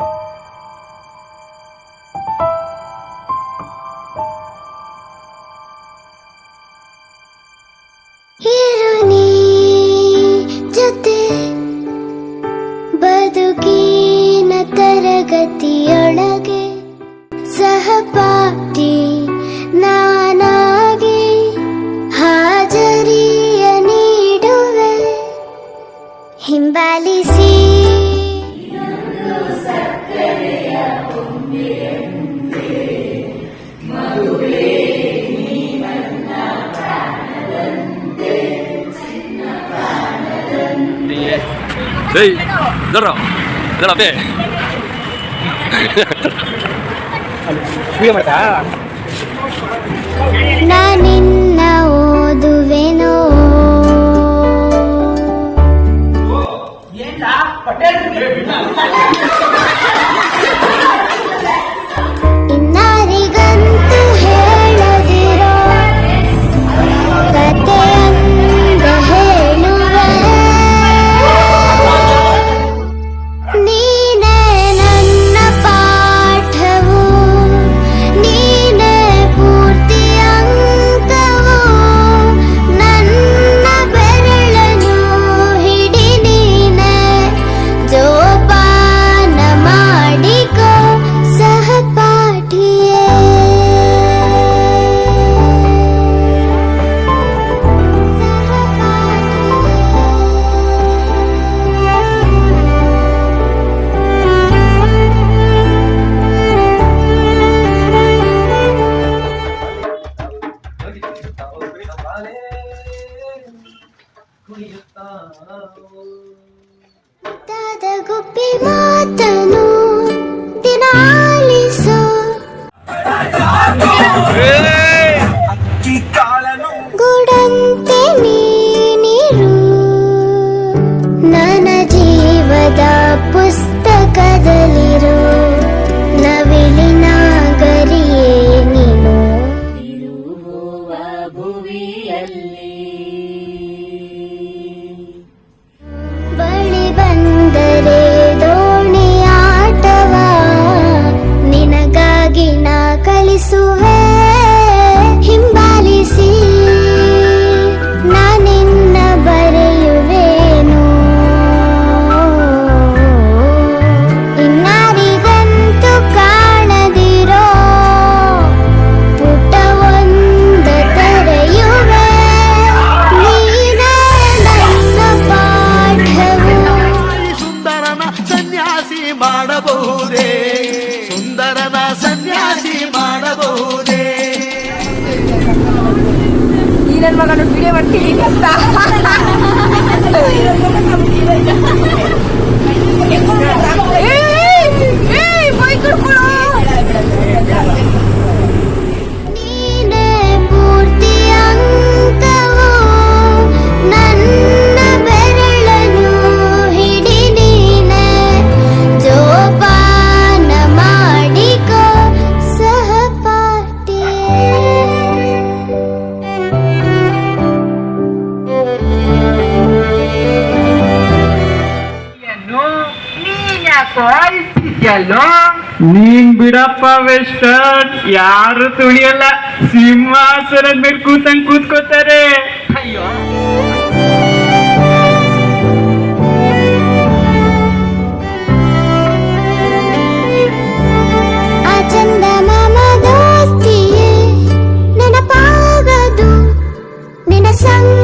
you. டேய் இதடா இதடா டேய் ನಾ ನಿನ್ನ ಓದುವೆನೋ ಏನ ಪಟೇಲ್ ಮುತ್ತಾದ ಗುಬ್ಬಿ ಮಾತನು ದಿನಾಲಿಸು ಗುಡಂತೆ ನೀರು ನನ್ನ ಜೀವದ ಪುಸ್ತಕದಲ್ಲಿ ಮಾಡಬಹುದೇ ಸುಂದರನ ಸನ್ಯಾಸಿ ಮಾಡಬಹುದೇ ಈ ನನ್ನ ಮಗನು ಬಿಡಿ ಮಾಡ್ತೀನಿ ಅಂತ ಕಾಯಿಸ್ತಿದ್ಯಲ್ಲೋ ನೀನ್ ಬಿಡಪ್ಪ ವೆಸ್ಟರ್ ಯಾರು ತುಳಿಯಲ್ಲ. ಸಿಂಹಾಸನದ ಮೇಲೆ ಕೂತಂಗ್ ಕೂತ್ಕೋತಾರೆ. ಅಯ್ಯೋ. ಸಂಗ